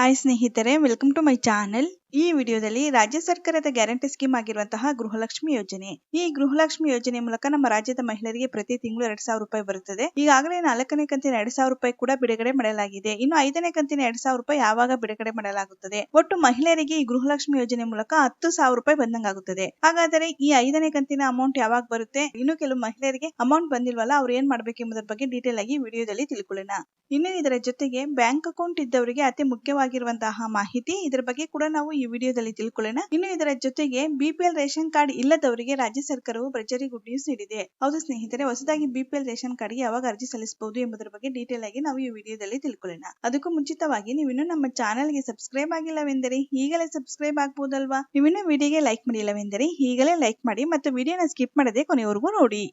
Hi ಸ್ನೇಹಿತರೆ welcome to my channel ಈ ವಿಡಿಯೋದಲ್ಲಿ ರಾಜ್ಯ ಸರ್ಕಾರದ ಗ್ಯಾರಂಟಿ ಸ್ಕೀಮ್ ಆಗಿರುವಂತಹ ಗೃಹಲಕ್ಷ್ಮಿ ಯೋಜನೆ. ಈ ಗೃಹಲಕ್ಷ್ಮಿ ಯೋಜನೆ ಮೂಲಕ ನಮ್ಮ ರಾಜ್ಯದ ಮಹಿಳೆಯರಿಗೆ ಪ್ರತಿ ತಿಂಗಳು ಎರಡ್ ಸಾವಿರ ರೂಪಾಯಿ ಬರುತ್ತದೆ. ಈಗಾಗಲೇ ನಾಲ್ಕನೇ ಕಂತಿನ ಎರಡ್ ಸಾವಿರ ರೂಪಾಯಿ ಕೂಡ ಬಿಡುಗಡೆ ಮಾಡಲಾಗಿದೆ. ಇನ್ನು ಐದನೇ ಕಂತಿನ ಎರಡ್ ಸಾವಿರ ರೂಪಾಯಿ ಯಾವಾಗ ಬಿಡುಗಡೆ ಮಾಡಲಾಗುತ್ತದೆ? ಒಟ್ಟು ಮಹಿಳೆಯರಿಗೆ ಈ ಗೃಹಲಕ್ಷ್ಮಿ ಯೋಜನೆ ಮೂಲಕ ಹತ್ತು ಸಾವಿರ ರೂಪಾಯಿ ಬಂದಂಗಾಗುತ್ತದೆ. ಹಾಗಾದರೆ ಈ ಐದನೇ ಕಂತಿನ ಅಮೌಂಟ್ ಯಾವಾಗ ಬರುತ್ತೆ? ಇನ್ನು ಕೆಲವು ಮಹಿಳೆಯರಿಗೆ ಅಮೌಂಟ್ ಬಂದಿಲ್ವಲ್ಲ, ಅವ್ರು ಏನ್ ಮಾಡ್ಬೇಕು ಎಂಬುದರ ಬಗ್ಗೆ ಡೀಟೇಲ್ ಆಗಿ ವಿಡಿಯೋದಲ್ಲಿ ತಿಳ್ಕೊಳ್ಳೋಣ. ಇನ್ನು ಇದರ ಜೊತೆಗೆ ಬ್ಯಾಂಕ್ ಅಕೌಂಟ್ ಇದ್ದವರಿಗೆ ಅತಿ ಮುಖ್ಯವಾಗಿರುವಂತಹ ಮಾಹಿತಿ, ಇದರ ಬಗ್ಗೆ ಕೂಡ ನಾವು ಈ ವಿಡಿಯೋದಲ್ಲಿ ತಿಳ್ಕೊಳ್ಳೋಣ. ಇನ್ನು ಇದರ ಜೊತೆಗೆ ಬಿಪಿಎಲ್ ರೇಷನ್ ಕಾರ್ಡ್ ಇಲ್ಲದವರಿಗೆ ರಾಜ್ಯ ಸರ್ಕಾರವು ಭರ್ಜರಿ ಗುಡ್ ನ್ಯೂಸ್ ನೀಡಿದೆ. ಹೌದು ಸ್ನೇಹಿತರೆ, ಹೊಸದಾಗಿ ಬಿಪಿಎಲ್ ರೇಷನ್ ಕಾರ್ಡ್ಗೆ ಯಾವಾಗ ಅರ್ಜಿ ಸಲ್ಲಿಸಬಹುದು ಎಂಬುದರ ಬಗ್ಗೆ ಡೀಟೇಲ್ ಆಗಿ ನಾವು ಈ ವಿಡಿಯೋದಲ್ಲಿ ತಿಳ್ಕೊಳ್ಳೋಣ. ಅದಕ್ಕೂ ಮುಂಚಿತವಾಗಿ ನೀವಿನ್ನು ನಮ್ಮ ಚಾನೆಲ್ಗೆ ಸಬ್ಸ್ಕ್ರೈಬ್ ಆಗಿಲ್ಲವೆಂದರೆ ಈಗಲೇ ಸಬ್ಸ್ಕ್ರೈಬ್ ಆಗಬಹುದಲ್ವಾ ನೀವಿನ್ನು ವಿಡಿಯೋಗೆ ಲೈಕ್ ಮಾಡಿಲ್ಲವೆಂದರೆ ಈಗಲೇ ಲೈಕ್ ಮಾಡಿ ಮತ್ತು ವಿಡಿಯೋನ ಸ್ಕಿಪ್ ಮಾಡದೆ ಕೊನೆವರೆಗೂ ನೋಡಿ.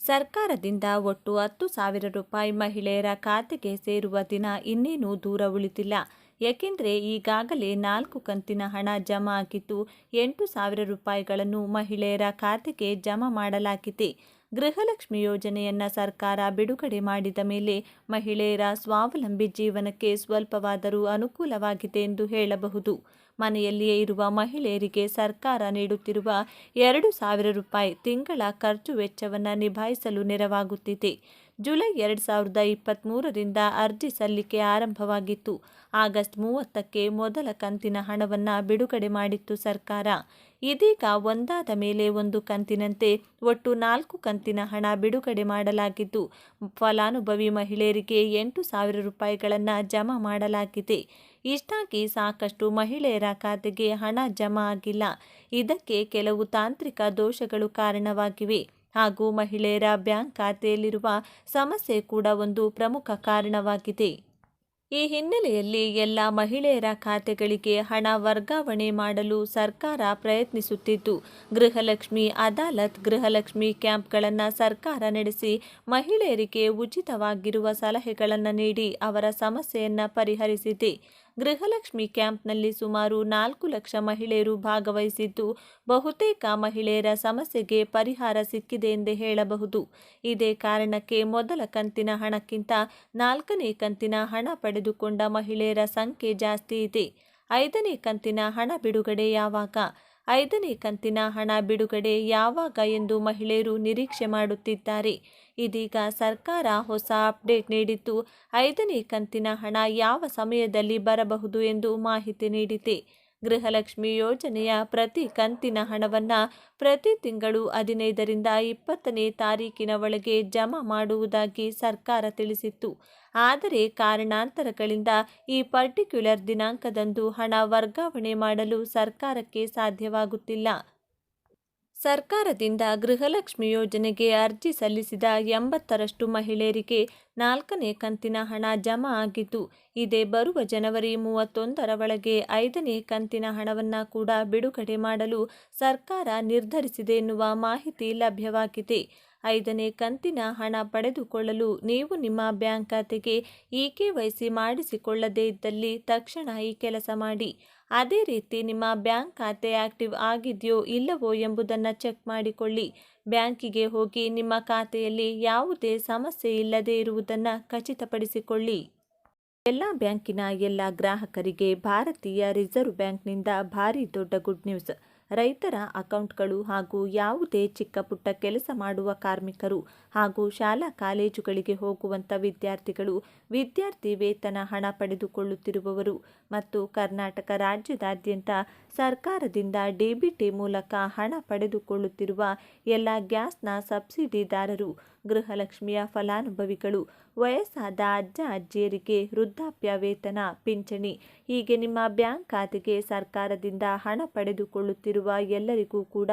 ಸರ್ಕಾರದಿಂದ ಒಟ್ಟು ಹತ್ತು ಸಾವಿರ ರೂಪಾಯಿ ಮಹಿಳೆಯರ ಖಾತೆಗೆ ಸೇರುವ ದಿನ ಇನ್ನೇನು ದೂರ ಉಳಿದಿಲ್ಲ. ಏಕೆಂದರೆ ಈಗಾಗಲೇ ನಾಲ್ಕು ಕಂತಿನ ಹಣ ಜಮಾ ಆಗಿದ್ದು ಎಂಟು ಸಾವಿರ ರೂಪಾಯಿಗಳನ್ನು ಮಹಿಳೆಯರ ಖಾತೆಗೆ ಜಮಾ ಮಾಡಲಾಗಿದೆ. ಗೃಹಲಕ್ಷ್ಮಿ ಯೋಜನೆಯನ್ನು ಸರ್ಕಾರ ಬಿಡುಗಡೆ ಮಾಡಿದ ಮೇಲೆ ಮಹಿಳೆಯರ ಸ್ವಾವಲಂಬಿ ಜೀವನಕ್ಕೆ ಸ್ವಲ್ಪವಾದರೂ ಅನುಕೂಲವಾಗಿದೆ ಎಂದು ಹೇಳಬಹುದು. ಮನೆಯಲ್ಲಿಯೇ ಇರುವ ಮಹಿಳೆಯರಿಗೆ ಸರ್ಕಾರ ನೀಡುತ್ತಿರುವ ಎರಡು ಸಾವಿರ ರೂಪಾಯಿ ತಿಂಗಳ ಖರ್ಚು ವೆಚ್ಚವನ್ನು ನಿಭಾಯಿಸಲು ನೆರವಾಗುತ್ತಿದೆ. ಜುಲೈ ಎರಡು ಸಾವಿರದ ಇಪ್ಪತ್ತ್ಮೂರರಿಂದ ಅರ್ಜಿ ಸಲ್ಲಿಕೆ ಆರಂಭವಾಗಿತ್ತು. ಆಗಸ್ಟ್ ಮೂವತ್ತಕ್ಕೆ ಮೊದಲ ಕಂತಿನ ಹಣವನ್ನು ಬಿಡುಗಡೆ ಮಾಡಿತ್ತು ಸರ್ಕಾರ. ಇದೀಗ ಒಂದಾದ ಮೇಲೆ ಒಂದು ಕಂತಿನಂತೆ ಒಟ್ಟು ನಾಲ್ಕು ಕಂತಿನ ಹಣ ಬಿಡುಗಡೆ ಮಾಡಲಾಗಿದ್ದು, ಫಲಾನುಭವಿ ಮಹಿಳೆಯರಿಗೆ ಎಂಟು ಸಾವಿರ ರೂಪಾಯಿಗಳನ್ನು ಜಮಾ ಮಾಡಲಾಗಿದೆ. ಇಷ್ಟಾಗಿ ಸಾಕಷ್ಟು ಮಹಿಳೆಯರ ಖಾತೆಗೆ ಹಣ ಜಮಾ ಆಗಿಲ್ಲ. ಇದಕ್ಕೆ ಕೆಲವು ತಾಂತ್ರಿಕ ದೋಷಗಳು ಕಾರಣವಾಗಿವೆ. ಹಾಗೂ ಮಹಿಳೆಯರ ಬ್ಯಾಂಕ್ ಖಾತೆಯಲ್ಲಿರುವ ಸಮಸ್ಯೆ ಕೂಡ ಒಂದು ಪ್ರಮುಖ ಕಾರಣವಾಗಿದೆ. ಈ ಹಿನ್ನೆಲೆಯಲ್ಲಿ ಎಲ್ಲ ಮಹಿಳೆಯರ ಖಾತೆಗಳಿಗೆ ಹಣ ವರ್ಗಾವಣೆ ಮಾಡಲು ಸರ್ಕಾರ ಪ್ರಯತ್ನಿಸುತ್ತಿದ್ದು, ಗೃಹಲಕ್ಷ್ಮಿ ಅದಾಲತ್, ಗೃಹಲಕ್ಷ್ಮಿ ಕ್ಯಾಂಪ್ಗಳನ್ನು ಸರ್ಕಾರ ನಡೆಸಿ ಮಹಿಳೆಯರಿಗೆ ಉಚಿತವಾಗಿರುವ ಸಲಹೆಗಳನ್ನು ನೀಡಿ ಅವರ ಸಮಸ್ಯೆಯನ್ನು ಪರಿಹರಿಸಿದೆ. ಗೃಹಲಕ್ಷ್ಮಿ ಕ್ಯಾಂಪ್ನಲ್ಲಿ ಸುಮಾರು ನಾಲ್ಕು ಲಕ್ಷ ಮಹಿಳೆಯರು ಭಾಗವಹಿಸಿದ್ದು, ಬಹುತೇಕ ಮಹಿಳೆಯರ ಸಮಸ್ಯೆಗೆ ಪರಿಹಾರ ಸಿಕ್ಕಿದೆ ಎಂದೇ ಹೇಳಬಹುದು. ಇದೇ ಕಾರಣಕ್ಕೆ ಮೊದಲ ಕಂತಿನ ಹಣಕ್ಕಿಂತ ನಾಲ್ಕನೇ ಕಂತಿನ ಹಣ ಪಡೆದುಕೊಂಡ ಮಹಿಳೆಯರ ಸಂಖ್ಯೆ ಜಾಸ್ತಿ ಇದೆ. ಐದನೇ ಕಂತಿನ ಹಣ ಬಿಡುಗಡೆ ಯಾವಾಗ? ಐದನೇ ಕಂತಿನ ಹಣ ಬಿಡುಗಡೆ ಯಾವಾಗ ಎಂದು ಮಹಿಳೆಯರು ನಿರೀಕ್ಷೆ ಮಾಡುತ್ತಿದ್ದಾರೆ. ಇದೀಗ ಸರ್ಕಾರ ಹೊಸ ಅಪ್ಡೇಟ್ ನೀಡಿದ್ದು ಐದನೇ ಕಂತಿನ ಹಣ ಯಾವ ಸಮಯದಲ್ಲಿ ಬರಬಹುದು ಎಂದು ಮಾಹಿತಿ ನೀಡಿದೆ. ಗೃಹಲಕ್ಷ್ಮಿ ಯೋಜನೆಯ ಪ್ರತಿ ಕಂತಿನ ಹಣವನ್ನು ಪ್ರತಿ ತಿಂಗಳು ಹದಿನೈದರಿಂದ ಇಪ್ಪತ್ತನೇ ತಾರೀಕಿನ ಒಳಗೆ ಜಮಾ ಮಾಡುವುದಾಗಿ ಸರ್ಕಾರ ತಿಳಿಸಿತ್ತು. ಆದರೆ ಕಾರಣಾಂತರಗಳಿಂದ ಈ ಪರ್ಟಿಕ್ಯುಲರ್ ದಿನಾಂಕದಂದು ಹಣ ವರ್ಗಾವಣೆ ಮಾಡಲು ಸರ್ಕಾರಕ್ಕೆ ಸಾಧ್ಯವಾಗುತ್ತಿಲ್ಲ. ಸರ್ಕಾರದಿಂದ ಗೃಹಲಕ್ಷ್ಮಿ ಯೋಜನೆಗೆ ಅರ್ಜಿ ಸಲ್ಲಿಸಿದ ಎಂಬತ್ತರಷ್ಟು ಮಹಿಳೆಯರಿಗೆ ನಾಲ್ಕನೇ ಕಂತಿನ ಹಣ ಜಮಾ ಆಗಿದ್ದು, ಇದೇ ಬರುವ ಜನವರಿ ಮೂವತ್ತೊಂದರ ಒಳಗೆ ಐದನೇ ಕಂತಿನ ಹಣವನ್ನು ಕೂಡ ಬಿಡುಗಡೆ ಮಾಡಲು ಸರ್ಕಾರ ನಿರ್ಧರಿಸಿದೆ ಎನ್ನುವ ಮಾಹಿತಿ ಲಭ್ಯವಾಗಿದೆ. ಐದನೇ ಕಂತಿನ ಹಣ ಪಡೆದುಕೊಳ್ಳಲು ನೀವು ನಿಮ್ಮ ಬ್ಯಾಂಕ್ ಖಾತೆಗೆ ಇ ಕೆ ವೈ ಸಿ ಮಾಡಿಸಿಕೊಳ್ಳದೇ ಇದ್ದಲ್ಲಿ ತಕ್ಷಣ ಈ ಕೆಲಸ ಮಾಡಿ. ಅದೇ ರೀತಿ ನಿಮ್ಮ ಬ್ಯಾಂಕ್ ಖಾತೆ ಆಕ್ಟಿವ್ ಆಗಿದೆಯೋ ಇಲ್ಲವೋ ಎಂಬುದನ್ನು ಚೆಕ್ ಮಾಡಿಕೊಳ್ಳಿ. ಬ್ಯಾಂಕಿಗೆ ಹೋಗಿ ನಿಮ್ಮ ಖಾತೆಯಲ್ಲಿ ಯಾವುದೇ ಸಮಸ್ಯೆ ಇಲ್ಲದೇ ಇರುವುದನ್ನು ಖಚಿತಪಡಿಸಿಕೊಳ್ಳಿ. ಎಲ್ಲ ಬ್ಯಾಂಕಿನ ಎಲ್ಲ ಗ್ರಾಹಕರಿಗೆ ಭಾರತೀಯ ರಿಸರ್ವ್ ಬ್ಯಾಂಕ್ನಿಂದ ಭಾರಿ ದೊಡ್ಡ ಗುಡ್ ನ್ಯೂಸ್. ರೈತರ ಅಕೌಂಟ್ಗಳು ಹಾಗೂ ಯಾವುದೇ ಚಿಕ್ಕ ಪುಟ್ಟ ಕೆಲಸ ಮಾಡುವ ಕಾರ್ಮಿಕರು ಹಾಗೂ ಶಾಲಾ ಕಾಲೇಜುಗಳಿಗೆ ಹೋಗುವಂಥ ವಿದ್ಯಾರ್ಥಿಗಳು ವಿದ್ಯಾರ್ಥಿ ವೇತನ ಹಣ ಪಡೆದುಕೊಳ್ಳುತ್ತಿರುವವರು ಮತ್ತು ಕರ್ನಾಟಕ ರಾಜ್ಯದಾದ್ಯಂತ ಸರ್ಕಾರದಿಂದ ಡಿಬಿಟಿ ಮೂಲಕ ಹಣ ಪಡೆದುಕೊಳ್ಳುತ್ತಿರುವ ಎಲ್ಲ ಗ್ಯಾಸ್ನ ಸಬ್ಸಿಡಿದಾರರು, ಗೃಹಲಕ್ಷ್ಮಿಯ ಫಲಾನುಭವಿಗಳು, ವಯಸ್ಸಾದ ಅಜ್ಜ ಅಜ್ಜಿಯರಿಗೆ ವೃದ್ಧಾಪ್ಯ ವೇತನ, ಪಿಂಚಣಿ ಹೀಗೆ ನಿಮ್ಮ ಬ್ಯಾಂಕ್ ಖಾತೆಗೆ ಸರ್ಕಾರದಿಂದ ಹಣ ಪಡೆದುಕೊಳ್ಳುತ್ತಿರುವ ಎಲ್ಲರಿಗೂ ಕೂಡ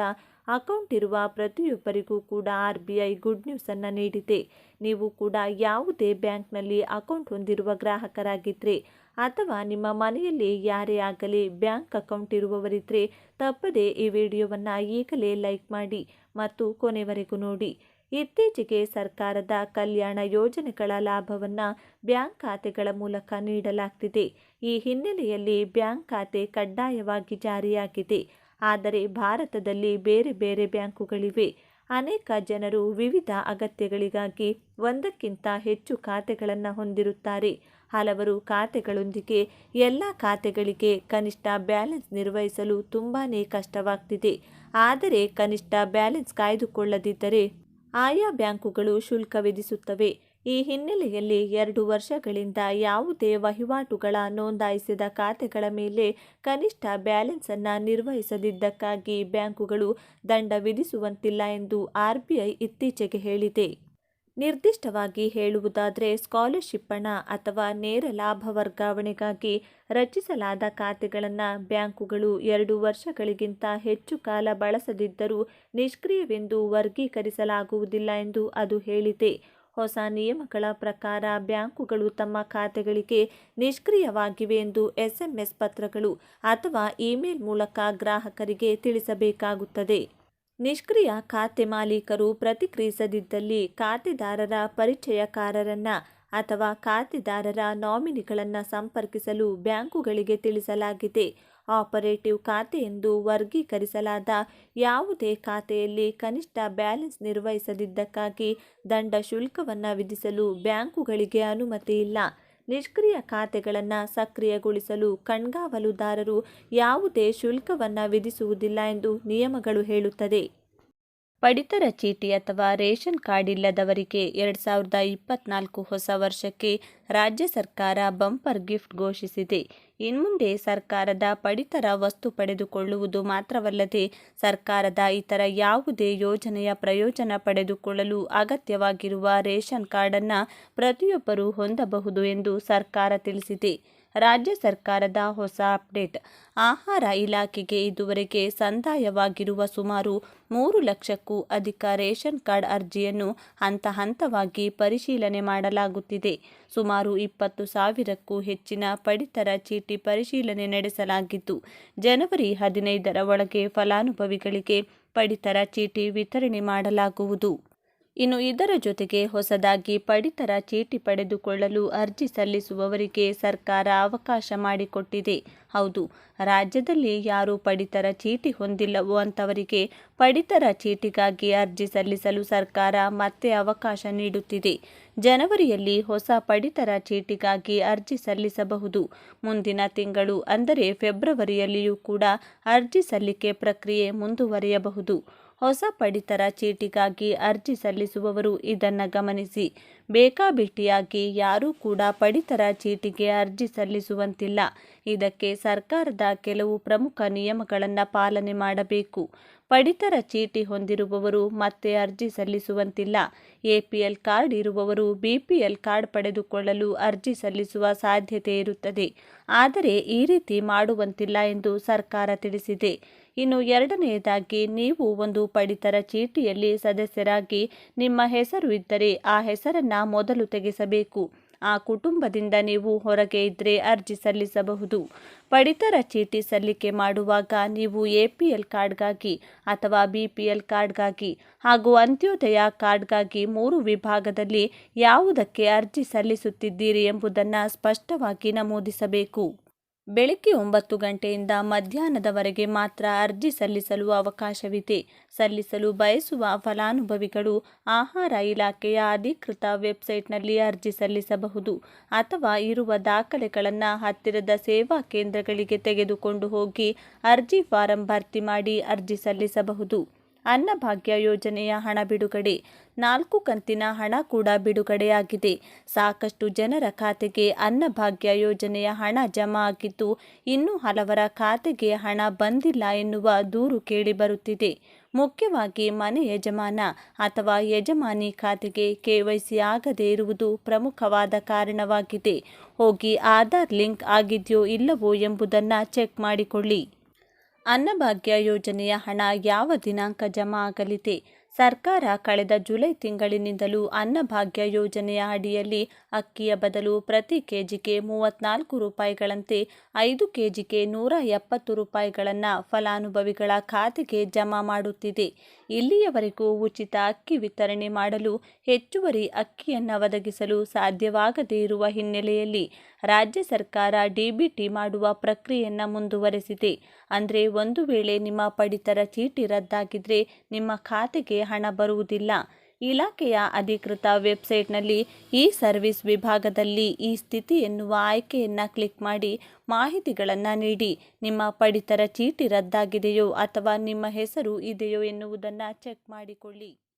ಅಕೌಂಟ್ ಇರುವ ಪ್ರತಿಯೊಬ್ಬರಿಗೂ ಕೂಡ ಆರ್ ಬಿ ಐ ಗುಡ್ ನ್ಯೂಸನ್ನು ನೀಡಿದೆ. ನೀವು ಕೂಡ ಯಾವುದೇ ಬ್ಯಾಂಕ್ನಲ್ಲಿ ಅಕೌಂಟ್ ಹೊಂದಿರುವ ಗ್ರಾಹಕರಾಗಿದ್ದರೆ ಅಥವಾ ನಿಮ್ಮ ಮನೆಯಲ್ಲಿ ಯಾರೇ ಆಗಲಿ ಬ್ಯಾಂಕ್ ಅಕೌಂಟ್ ಇರುವವರಿದ್ದರೆ ತಪ್ಪದೇ ಈ ವಿಡಿಯೋವನ್ನು ಈಗಲೇ ಲೈಕ್ ಮಾಡಿ ಮತ್ತು ಕೊನೆವರೆಗೂ ನೋಡಿ. ಇತ್ತೀಚೆಗೆ ಸರ್ಕಾರದ ಕಲ್ಯಾಣ ಯೋಜನೆಗಳ ಲಾಭವನ್ನು ಬ್ಯಾಂಕ್ ಖಾತೆಗಳ ಮೂಲಕ ನೀಡಲಾಗ್ತಿದೆ. ಈ ಹಿನ್ನೆಲೆಯಲ್ಲಿ ಬ್ಯಾಂಕ್ ಖಾತೆ ಕಡ್ಡಾಯವಾಗಿ ಜಾರಿಯಾಗಿದೆ. ಆದರೆ ಭಾರತದಲ್ಲಿ ಬೇರೆ ಬೇರೆ ಬ್ಯಾಂಕುಗಳಿವೆ. ಅನೇಕ ಜನರು ವಿವಿಧ ಅಗತ್ಯಗಳಿಗಾಗಿ ಒಂದಕ್ಕಿಂತ ಹೆಚ್ಚು ಖಾತೆಗಳನ್ನು ಹೊಂದಿರುತ್ತಾರೆ. ಹಲವರು ಖಾತೆಗಳೊಂದಿಗೆ ಎಲ್ಲ ಖಾತೆಗಳಿಗೆ ಕನಿಷ್ಠ ಬ್ಯಾಲೆನ್ಸ್ ನಿರ್ವಹಿಸಲು ತುಂಬಾ ಕಷ್ಟವಾಗ್ತಿದೆ. ಆದರೆ ಕನಿಷ್ಠ ಬ್ಯಾಲೆನ್ಸ್ ಕಾಯ್ದುಕೊಳ್ಳದಿದ್ದರೆ ಆಯಾ ಬ್ಯಾಂಕುಗಳು ಶುಲ್ಕ ವಿಧಿಸುತ್ತವೆ. ಈ ಹಿನ್ನೆಲೆಯಲ್ಲಿ ಎರಡು ವರ್ಷಗಳಿಂದ ಯಾವುದೇ ವಹಿವಾಟುಗಳ ನೋಂದಾಯಿಸಿದ ಖಾತೆಗಳ ಮೇಲೆ ಕನಿಷ್ಠ ಬ್ಯಾಲೆನ್ಸ್ ಅನ್ನು ನಿರ್ವಹಿಸದಿದ್ದಕ್ಕಾಗಿ ಬ್ಯಾಂಕುಗಳು ದಂಡ ವಿಧಿಸುವಂತಿಲ್ಲ ಎಂದು ಆರ್ಬಿಐ ಇತ್ತೀಚೆಗೆ ಹೇಳಿದೆ. ನಿರ್ದಿಷ್ಟವಾಗಿ ಹೇಳುವುದಾದರೆ ಸ್ಕಾಲರ್ಶಿಪ್ ಹಣ ಅಥವಾ ನೇರ ಲಾಭ ವರ್ಗಾವಣೆಗಾಗಿ ರಚಿಸಲಾದ ಖಾತೆಗಳನ್ನು ಬ್ಯಾಂಕುಗಳು ಎರಡು ವರ್ಷಗಳಿಗಿಂತ ಹೆಚ್ಚು ಕಾಲ ಬಳಸದಿದ್ದರೂ ನಿಷ್ಕ್ರಿಯವೆಂದು ವರ್ಗೀಕರಿಸಲಾಗುವುದಿಲ್ಲ ಎಂದು ಅದು ಹೇಳಿದೆ. ಹೊಸ ನಿಯಮಗಳ ಪ್ರಕಾರ ಬ್ಯಾಂಕುಗಳು ತಮ್ಮ ಖಾತೆಗಳಿಗೆ ನಿಷ್ಕ್ರಿಯವಾಗಿವೆ ಎಂದು ಎಸ್ಎಂಎಸ್ ಪತ್ರಗಳು ಅಥವಾ ಇಮೇಲ್ ಮೂಲಕ ಗ್ರಾಹಕರಿಗೆ ತಿಳಿಸಬೇಕಾಗುತ್ತದೆ. ನಿಷ್ಕ್ರಿಯ ಖಾತೆ ಮಾಲೀಕರು ಪ್ರತಿಕ್ರಿಯಿಸದಿದ್ದಲ್ಲಿ ಖಾತೆದಾರರ ಪರಿಚಯಕಾರರನ್ನ ಅಥವಾ ಖಾತೆದಾರರ ನಾಮಿನಿಗಳನ್ನು ಸಂಪರ್ಕಿಸಲು ಬ್ಯಾಂಕುಗಳಿಗೆ ತಿಳಿಸಲಾಗಿದೆ. ಆಪರೇಟಿವ್ ಖಾತೆ ಎಂದು ವರ್ಗೀಕರಿಸಲಾದ ಯಾವುದೇ ಖಾತೆಯಲ್ಲಿ ಕನಿಷ್ಠ ಬ್ಯಾಲೆನ್ಸ್ ನಿರ್ವಹಿಸದಿದ್ದಕ್ಕಾಗಿ ದಂಡ ಶುಲ್ಕವನ್ನು ವಿಧಿಸಲು ಬ್ಯಾಂಕುಗಳಿಗೆ ಅನುಮತಿ ಇಲ್ಲ. ನಿಷ್ಕ್ರಿಯ ಖಾತೆಗಳನ್ನು ಸಕ್ರಿಯಗೊಳಿಸಲು ಕಣ್ಗಾವಲುದಾರರು ಯಾವುದೇ ಶುಲ್ಕವನ್ನು ವಿಧಿಸುವುದಿಲ್ಲ ಎಂದು ನಿಯಮಗಳು ಹೇಳುತ್ತದೆ ಪಡಿತರ ಚೀಟಿ ಅಥವಾ ರೇಷನ್ ಕಾರ್ಡ್ ಇಲ್ಲದವರಿಗೆ ಎರಡು ಸಾವಿರದ ಇಪ್ಪತ್ನಾಲ್ಕು ಹೊಸ ವರ್ಷಕ್ಕೆ ರಾಜ್ಯ ಸರ್ಕಾರ ಬಂಪರ್ ಗಿಫ್ಟ್ ಘೋಷಿಸಿದೆ. ಇನ್ಮುಂದೆ ಸರ್ಕಾರದ ಪಡಿತರ ವಸ್ತು ಪಡೆದುಕೊಳ್ಳುವುದು ಮಾತ್ರವಲ್ಲದೆ ಸರ್ಕಾರದ ಇತರ ಯಾವುದೇ ಯೋಜನೆಯ ಪ್ರಯೋಜನ ಪಡೆದುಕೊಳ್ಳಲು ಅಗತ್ಯವಾಗಿರುವ ರೇಷನ್ ಕಾರ್ಡನ್ನು ಪ್ರತಿಯೊಬ್ಬರೂ ಹೊಂದಬಹುದು ಎಂದು ಸರ್ಕಾರ ತಿಳಿಸಿದೆ. ರಾಜ್ಯ ಸರ್ಕಾರದ ಹೊಸ ಅಪ್ಡೇಟ್. ಆಹಾರ ಇಲಾಖೆಗೆ ಇದುವರೆಗೆ ಸಂದಾಯವಾಗಿರುವ ಸುಮಾರು ಮೂರು ಲಕ್ಷಕ್ಕೂ ಅಧಿಕ ರೇಷನ್ ಕಾರ್ಡ್ ಅರ್ಜಿಯನ್ನು ಹಂತ ಹಂತವಾಗಿ ಪರಿಶೀಲನೆ ಮಾಡಲಾಗುತ್ತಿದೆ. ಸುಮಾರು ಇಪ್ಪತ್ತು ಸಾವಿರಕ್ಕೂ ಹೆಚ್ಚಿನ ಪಡಿತರ ಚೀಟಿ ಪರಿಶೀಲನೆ ನಡೆಸಲಾಗಿದ್ದು, ಜನವರಿ ಹದಿನೈದರ ಒಳಗೆ ಫಲಾನುಭವಿಗಳಿಗೆ ಪಡಿತರ ಚೀಟಿ ವಿತರಣೆ ಮಾಡಲಾಗುವುದು. ಇನ್ನು ಇದರ ಜೊತೆಗೆ ಹೊಸದಾಗಿ ಪಡಿತರ ಚೀಟಿ ಪಡೆದುಕೊಳ್ಳಲು ಅರ್ಜಿ ಸಲ್ಲಿಸುವವರಿಗೆ ಸರ್ಕಾರ ಅವಕಾಶ ಮಾಡಿಕೊಟ್ಟಿದೆ. ಹೌದು, ರಾಜ್ಯದಲ್ಲಿ ಯಾರು ಪಡಿತರ ಚೀಟಿ ಹೊಂದಿಲ್ಲವೋ ಅಂಥವರಿಗೆ ಪಡಿತರ ಚೀಟಿಗಾಗಿ ಅರ್ಜಿ ಸಲ್ಲಿಸಲು ಸರ್ಕಾರ ಮತ್ತೆ ಅವಕಾಶ ನೀಡುತ್ತಿದೆ. ಜನವರಿಯಲ್ಲಿ ಹೊಸ ಪಡಿತರ ಚೀಟಿಗಾಗಿ ಅರ್ಜಿ ಸಲ್ಲಿಸಬಹುದು. ಮುಂದಿನ ತಿಂಗಳು, ಅಂದರೆ ಫೆಬ್ರವರಿಯಲ್ಲಿಯೂ ಕೂಡ ಅರ್ಜಿ ಸಲ್ಲಿಕೆ ಪ್ರಕ್ರಿಯೆ ಮುಂದುವರಿಯಬಹುದು. ಹೊಸ ಪಡಿತರ ಚೀಟಿಗಾಗಿ ಅರ್ಜಿ ಸಲ್ಲಿಸುವವರು ಇದನ್ನು ಗಮನಿಸಿ. ಬೇಕಾಬಿಟ್ಟಿಯಾಗಿ ಯಾರೂ ಕೂಡ ಪಡಿತರ ಚೀಟಿಗೆ ಅರ್ಜಿ ಸಲ್ಲಿಸುವಂತಿಲ್ಲ. ಇದಕ್ಕೆ ಸರ್ಕಾರದ ಕೆಲವು ಪ್ರಮುಖ ನಿಯಮಗಳನ್ನು ಪಾಲನೆ ಮಾಡಬೇಕು. ಪಡಿತರ ಚೀಟಿ ಹೊಂದಿರುವವರು ಮತ್ತೆ ಅರ್ಜಿ ಸಲ್ಲಿಸುವಂತಿಲ್ಲ. ಎಪಿಎಲ್ ಕಾರ್ಡ್ ಇರುವವರು ಬಿಪಿಎಲ್ ಕಾರ್ಡ್ ಪಡೆದುಕೊಳ್ಳಲು ಅರ್ಜಿ ಸಲ್ಲಿಸುವ ಸಾಧ್ಯತೆ ಇರುತ್ತದೆ. ಆದರೆ ಈ ರೀತಿ ಮಾಡುವಂತಿಲ್ಲ ಎಂದು ಸರ್ಕಾರ ತಿಳಿಸಿದೆ. ಇನ್ನು ಎರಡನೆಯದಾಗಿ ನೀವು ಒಂದು ಪಡಿತರ ಚೀಟಿಯಲ್ಲಿ ಸದಸ್ಯರಾಗಿ ನಿಮ್ಮ ಹೆಸರು ಇದ್ದರೆ ಆ ಹೆಸರನ್ನು ಮೊದಲು ತೆಗೆಸಬೇಕು. ಆ ಕುಟುಂಬದಿಂದ ನೀವು ಹೊರಗೆ ಇದ್ದರೆ ಅರ್ಜಿ ಸಲ್ಲಿಸಬಹುದು. ಪಡಿತರ ಚೀಟಿ ಸಲ್ಲಿಕೆ ಮಾಡುವಾಗ ನೀವು ಎ ಪಿ ಎಲ್ ಕಾರ್ಡ್ಗಾಗಿ ಅಥವಾ ಬಿ ಪಿ ಎಲ್ ಕಾರ್ಡ್ಗಾಗಿ ಹಾಗೂ ಅಂತ್ಯೋದಯ ಕಾರ್ಡ್ಗಾಗಿ ಮೂರು ವಿಭಾಗದಲ್ಲಿ ಯಾವುದಕ್ಕೆ ಅರ್ಜಿ ಸಲ್ಲಿಸುತ್ತಿದ್ದೀರಿ ಎಂಬುದನ್ನು ಸ್ಪಷ್ಟವಾಗಿ ನಮೂದಿಸಬೇಕು. ಬೆಳಗ್ಗೆ ಒಂಬತ್ತು ಗಂಟೆಯಿಂದ ಮಧ್ಯಾಹ್ನದವರೆಗೆ ಮಾತ್ರ ಅರ್ಜಿ ಸಲ್ಲಿಸಲು ಅವಕಾಶವಿದೆ. ಸಲ್ಲಿಸಲು ಬಯಸುವ ಫಲಾನುಭವಿಗಳು ಆಹಾರ ಇಲಾಖೆಯ ಅಧಿಕೃತ ವೆಬ್ಸೈಟ್ನಲ್ಲಿ ಅರ್ಜಿ ಸಲ್ಲಿಸಬಹುದು ಅಥವಾ ಇರುವ ದಾಖಲೆಗಳನ್ನು ಹತ್ತಿರದ ಸೇವಾ ಕೇಂದ್ರಗಳಿಗೆ ತೆಗೆದುಕೊಂಡು ಹೋಗಿ ಅರ್ಜಿ ಫಾರಂ ಭರ್ತಿ ಮಾಡಿ ಅರ್ಜಿ ಸಲ್ಲಿಸಬಹುದು. ಅನ್ನಭಾಗ್ಯ ಯೋಜನೆಯ ಹಣ ಬಿಡುಗಡೆ. ನಾಲ್ಕು ಕಂತಿನ ಹಣ ಕೂಡ ಬಿಡುಗಡೆಯಾಗಿದೆ. ಸಾಕಷ್ಟು ಜನರ ಖಾತೆಗೆ ಅನ್ನಭಾಗ್ಯ ಯೋಜನೆಯ ಹಣ ಜಮಾ ಆಗಿದ್ದು, ಇನ್ನೂ ಹಲವರ ಖಾತೆಗೆ ಹಣ ಬಂದಿಲ್ಲ ಎನ್ನುವ ದೂರು ಕೇಳಿಬರುತ್ತಿದೆ ಮುಖ್ಯವಾಗಿ ಮನೆ ಯಜಮಾನ ಅಥವಾ ಯಜಮಾನಿ ಖಾತೆಗೆ ಕೆವೈಸಿ ಆಗದೇ ಇರುವುದು ಪ್ರಮುಖವಾದ ಕಾರಣವಾಗಿದೆ. ಹೋಗಿ ಆಧಾರ್ ಲಿಂಕ್ ಆಗಿದೆಯೋ ಇಲ್ಲವೋ ಎಂಬುದನ್ನು ಚೆಕ್ ಮಾಡಿಕೊಳ್ಳಿ. ಅನ್ನಭಾಗ್ಯ ಯೋಜನೆಯ ಹಣ ಯಾವ ದಿನಾಂಕ ಜಮಾ ಆಗಲಿದೆ? ಸರ್ಕಾರ ಕಳೆದ ಜುಲೈ ತಿಂಗಳಿನಿಂದಲೂ ಅನ್ನಭಾಗ್ಯ ಯೋಜನೆಯ ಅಡಿಯಲ್ಲಿ ಅಕ್ಕಿಯ ಬದಲು ಪ್ರತಿ ಕೆಜಿಗೆ ಮೂವತ್ನಾಲ್ಕು ರೂಪಾಯಿಗಳಂತೆ ಐದು ಕೆಜಿಗೆ ನೂರ ಎಪ್ಪತ್ತು ರೂಪಾಯಿಗಳನ್ನು ಫಲಾನುಭವಿಗಳ ಖಾತೆಗೆ ಜಮಾ ಮಾಡುತ್ತಿದೆ. ಇಲ್ಲಿಯವರೆಗೂ ಉಚಿತ ಅಕ್ಕಿ ವಿತರಣೆ ಮಾಡಲು ಹೆಚ್ಚುವರಿ ಅಕ್ಕಿಯನ್ನು ಒದಗಿಸಲು ಸಾಧ್ಯವಾಗದೇ ಇರುವ ಹಿನ್ನೆಲೆಯಲ್ಲಿ ರಾಜ್ಯ ಸರ್ಕಾರ ಡಿಬಿಟಿ ಮಾಡುವ ಪ್ರಕ್ರಿಯೆಯನ್ನು ಮುಂದುವರೆಸಿದೆ. ಅಂದರೆ ಒಂದು ವೇಳೆ ನಿಮ್ಮ ಪಡಿತರ ಚೀಟಿ ರದ್ದಾಗಿದ್ದರೆ ನಿಮ್ಮ ಖಾತೆಗೆ ಹಣ ಬರುವುದಿಲ್ಲ. ಇಲಾಖೆಯ ಅಧಿಕೃತ ವೆಬ್ಸೈಟ್ನಲ್ಲಿ ಈ ಸರ್ವಿಸ್ ವಿಭಾಗದಲ್ಲಿ ಈ ಸ್ಥಿತಿ ಎನ್ನುವ ಆಯ್ಕೆಯನ್ನು ಕ್ಲಿಕ್ ಮಾಡಿ ಮಾಹಿತಿಗಳನ್ನು ನೀಡಿ. ನಿಮ್ಮ ಪಡಿತರ ಚೀಟಿ ರದ್ದಾಗಿದೆಯೋ ಅಥವಾ ನಿಮ್ಮ ಹೆಸರು ಇದೆಯೋ ಎನ್ನುವುದನ್ನು ಚೆಕ್ ಮಾಡಿಕೊಳ್ಳಿ.